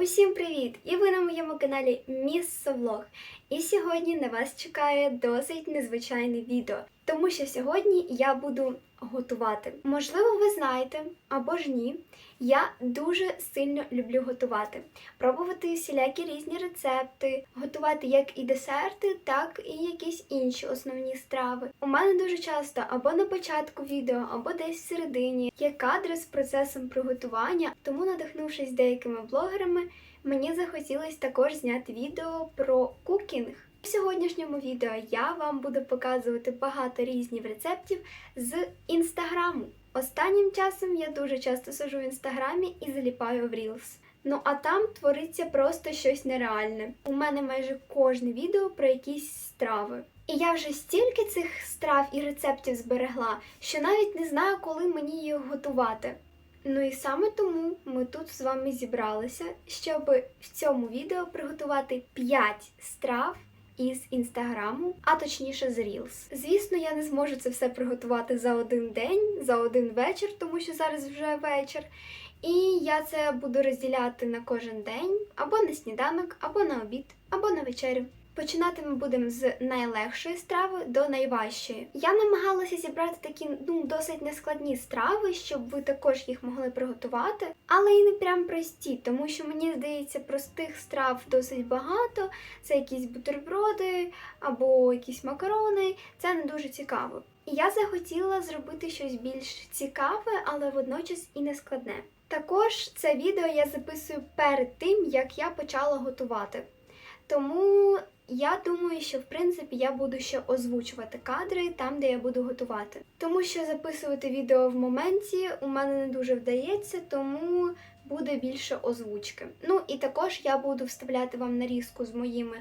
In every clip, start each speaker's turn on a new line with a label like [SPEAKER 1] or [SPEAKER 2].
[SPEAKER 1] Усім привіт! І ви на моєму каналі Міс Влог. І сьогодні на вас чекає досить незвичайне відео, тому що сьогодні я буду готувати. Можливо, ви знаєте або ж ні. Я дуже сильно люблю готувати, пробувати всілякі різні рецепти, готувати як і десерти, так і якісь інші основні страви. У мене дуже часто або на початку відео, або десь всередині є кадри з процесом приготування, тому надихнувшись деякими блогерами, мені захотілося також зняти відео про кукінг. В сьогоднішньому відео я вам буду показувати багато різних рецептів з інстаграму. Останнім часом я дуже часто сижу в інстаграмі і заліпаю в Reels. Ну а там твориться просто щось нереальне. У мене майже кожне відео про якісь страви. І я вже стільки цих страв і рецептів зберегла, що навіть не знаю, коли мені їх готувати. Ну і саме тому ми тут з вами зібралися, щоб в цьому відео приготувати 5 страв із інстаграму, а точніше з Reels. Звісно, я не зможу це все приготувати за один день, за один вечір, тому що зараз вже вечір. І я це буду розділяти на кожен день, або на сніданок, або на обід, або на вечерю. Починати ми будемо з найлегшої страви до найважчої. Я намагалася зібрати такі ну досить нескладні страви, щоб ви також їх могли приготувати, але і не прям прості, тому що мені здається, простих страв досить багато. Це якісь бутерброди або якісь макарони. Це не дуже цікаво. І я захотіла зробити щось більш цікаве, але водночас і нескладне. Також це відео я записую перед тим, як я почала готувати. Тому я думаю, що в принципі я буду ще озвучувати кадри там, де я буду готувати. Тому що записувати відео в моменті у мене не дуже вдається, тому буде більше озвучки. Ну і також я буду вставляти вам нарізку з моїми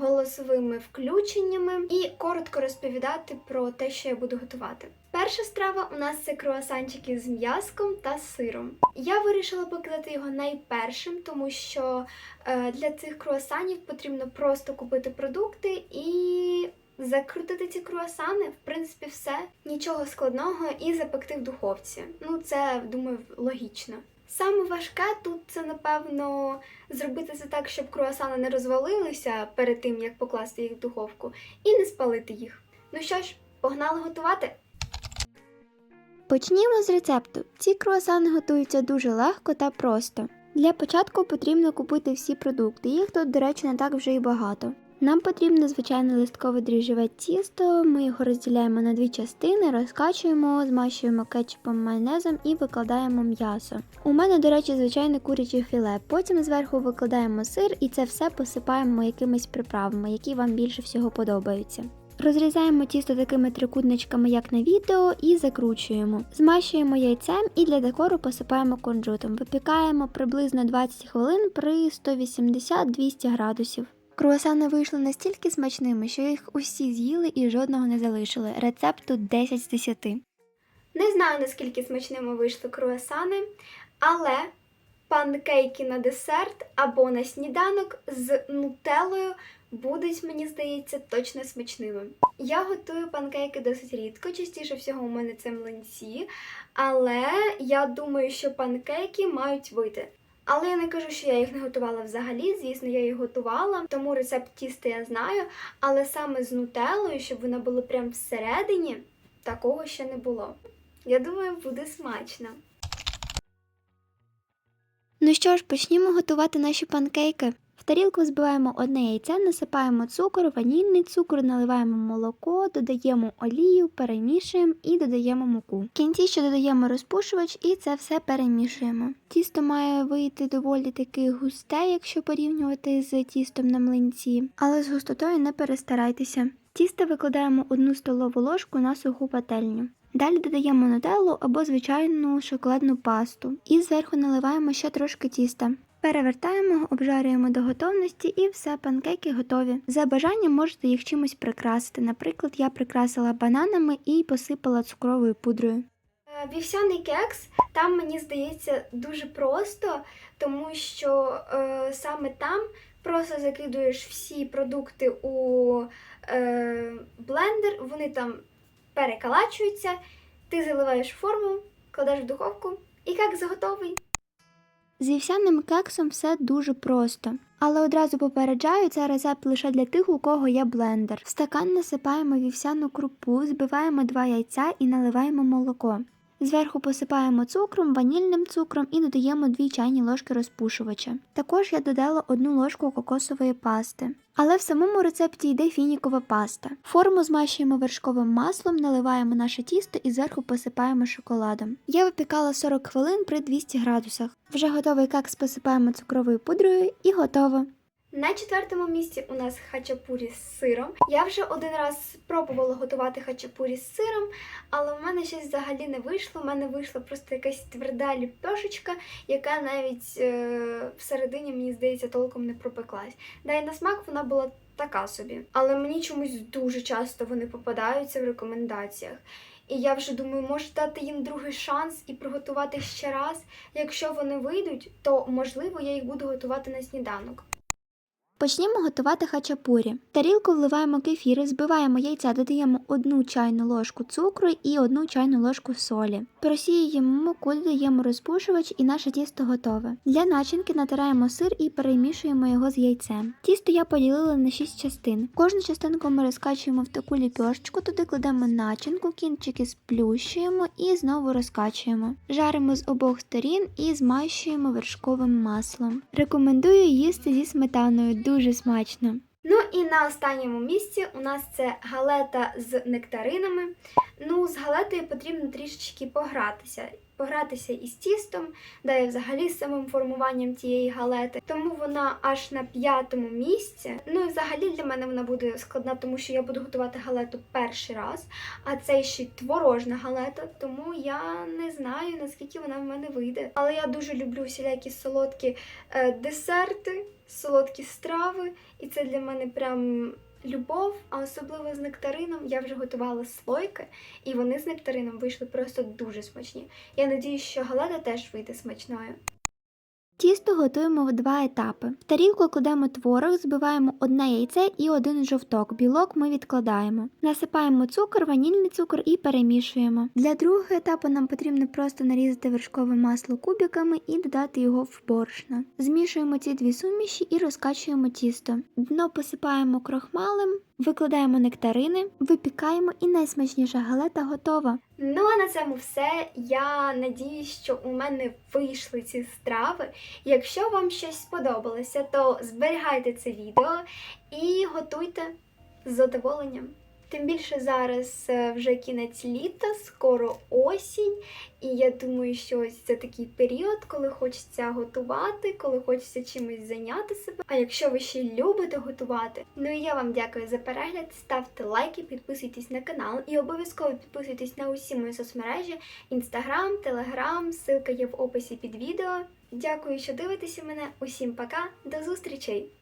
[SPEAKER 1] голосовими включеннями і коротко розповідати про те, що я буду готувати. Перша страва у нас це круасанчики з м'язком та сиром. Я вирішила показати його найпершим, тому що е, для цих круасанів потрібно просто купити продукти і закрутити ці круасани. В принципі, все нічого складного і запекти в духовці. Ну, це думаю, логічно. Саме важке тут це, напевно, зробити це так, щоб круасани не розвалилися перед тим, як покласти їх в духовку, і не спалити їх. Ну що ж, погнали готувати?
[SPEAKER 2] Почнімо з рецепту. Ці круасани готуються дуже легко та просто. Для початку потрібно купити всі продукти, їх тут, до речі, не так вже і багато. Нам потрібно звичайне листкове дріжджове тісто, ми його розділяємо на дві частини, розкачуємо, змащуємо кетчупом майонезом і викладаємо м'ясо. У мене, до речі, звичайне куряче філе. Потім зверху викладаємо сир і це все посипаємо якимись приправами, які вам більше всього подобаються. Розрізаємо тісто такими трикутничками, як на відео, і закручуємо. Змащуємо яйцем і для декору посипаємо кунжутом. Випікаємо приблизно 20 хвилин при 180-200 градусів. Круасани вийшли настільки смачними, що їх усі з'їли і жодного не залишили. Рецепт тут 10 з 10.
[SPEAKER 1] Не знаю, наскільки смачними вийшли круасани, але панкейки на десерт або на сніданок з нутеллою будуть, мені здається, точно смачними. Я готую панкейки досить рідко, частіше всього у мене це млинці, але я думаю, що панкейки мають вийти. Але я не кажу, що я їх не готувала взагалі. Звісно, я їх готувала, тому рецепт тіста я знаю. Але саме з нутеллою, щоб вона була прям всередині, такого ще не було. Я думаю, буде смачно.
[SPEAKER 2] Ну що ж, почнімо готувати наші панкейки. В тарілку збиваємо одне яйце, насипаємо цукор, ванільний цукор, наливаємо молоко, додаємо олію, перемішуємо і додаємо муку. В кінці ще додаємо розпушувач і це все перемішуємо. Тісто має вийти доволі таки густе, якщо порівнювати з тістом на млинці, але з густотою не перестарайтеся. Тісто викладаємо одну столову ложку на суху пательню. Далі додаємо нутеллу або звичайну шоколадну пасту і зверху наливаємо ще трошки тіста. Перевертаємо, обжарюємо до готовності і все, панкейки готові. За бажанням можете їх чимось прикрасити. Наприклад, я прикрасила бананами і посипала цукровою пудрою.
[SPEAKER 1] Е, Вівсяний кекс там мені здається дуже просто, тому що е, саме там просто закидуєш всі продукти у е, блендер, вони там перекалачуються, ти заливаєш форму, кладеш в духовку і кекс готовий.
[SPEAKER 2] З вівсяним кексом все дуже просто. Але одразу попереджаю, це рецепт лише для тих, у кого є блендер. В стакан насипаємо вівсяну крупу, збиваємо два яйця і наливаємо молоко. Зверху посипаємо цукром, ванільним цукром і додаємо 2 чайні ложки розпушувача. Також я додала одну ложку кокосової пасти. Але в самому рецепті йде фінікова паста. Форму змащуємо вершковим маслом, наливаємо наше тісто і зверху посипаємо шоколадом. Я випікала 40 хвилин при 200 градусах. Вже готовий кекс посипаємо цукровою пудрою і готово.
[SPEAKER 1] На четвертому місці у нас хачапурі з сиром. Я вже один раз спробувала готувати хачапурі з сиром, але в мене щось взагалі не вийшло. У мене вийшла просто якась тверда ліпешечка, яка навіть е- всередині, мені здається, толком не пропеклась. Да і на смак вона була така собі. Але мені чомусь дуже часто вони попадаються в рекомендаціях. І я вже думаю, може дати їм другий шанс і приготувати ще раз. Якщо вони вийдуть, то можливо я їх буду готувати на сніданок.
[SPEAKER 2] Почнімо готувати хачапурі. В тарілку вливаємо кефір, збиваємо яйця, додаємо одну чайну ложку цукру і одну чайну ложку солі. Просіюємо муку, додаємо розпушувач і наше тісто готове. Для начинки натираємо сир і перемішуємо його з яйцем. Тісто я поділила на 6 частин. Кожну частинку ми розкачуємо в таку ліпьошечку, туди кладемо начинку, кінчики сплющуємо і знову розкачуємо. Жаримо з обох сторін і змащуємо вершковим маслом. Рекомендую їсти зі сметаною, дуже смачно.
[SPEAKER 1] Ну і на останньому місці у нас це галета з нектаринами. Ну, з галетою потрібно трішечки погратися. Погратися із тістом, да і взагалі з самим формуванням тієї галети. Тому вона аж на п'ятому місці. Ну і взагалі для мене вона буде складна, тому що я буду готувати галету перший раз, а це ще й творожна галета, тому я не знаю наскільки вона в мене вийде. Але я дуже люблю всілякі солодкі е, десерти, солодкі страви, і це для мене прям любов, а особливо з нектарином я вже готувала слойки, і вони з нектарином вийшли просто дуже смачні. Я надію, що галета теж вийде смачною.
[SPEAKER 2] Тісто готуємо в два етапи. В тарілку кладемо творог, збиваємо одне яйце і один жовток. Білок ми відкладаємо. Насипаємо цукор, ванільний цукор і перемішуємо. Для другого етапу нам потрібно просто нарізати вершкове масло кубиками і додати його в борошно. Змішуємо ці дві суміші і розкачуємо тісто. Дно посипаємо крохмалем, викладаємо нектарини, випікаємо і найсмачніша галета готова.
[SPEAKER 1] Ну а на цьому все. Я надіюсь, що у мене вийшли ці страви. Якщо вам щось сподобалося, то зберігайте це відео і готуйте з задоволенням. Тим більше зараз е, вже кінець літа, скоро осінь, і я думаю, що ось це такий період, коли хочеться готувати, коли хочеться чимось зайняти себе. А якщо ви ще любите готувати, ну і я вам дякую за перегляд. Ставте лайки, підписуйтесь на канал і обов'язково підписуйтесь на усі мої соцмережі: Інстаграм, Телеграм, ссылка є в описі під відео. Дякую, що дивитеся мене. Усім пока, до зустрічей!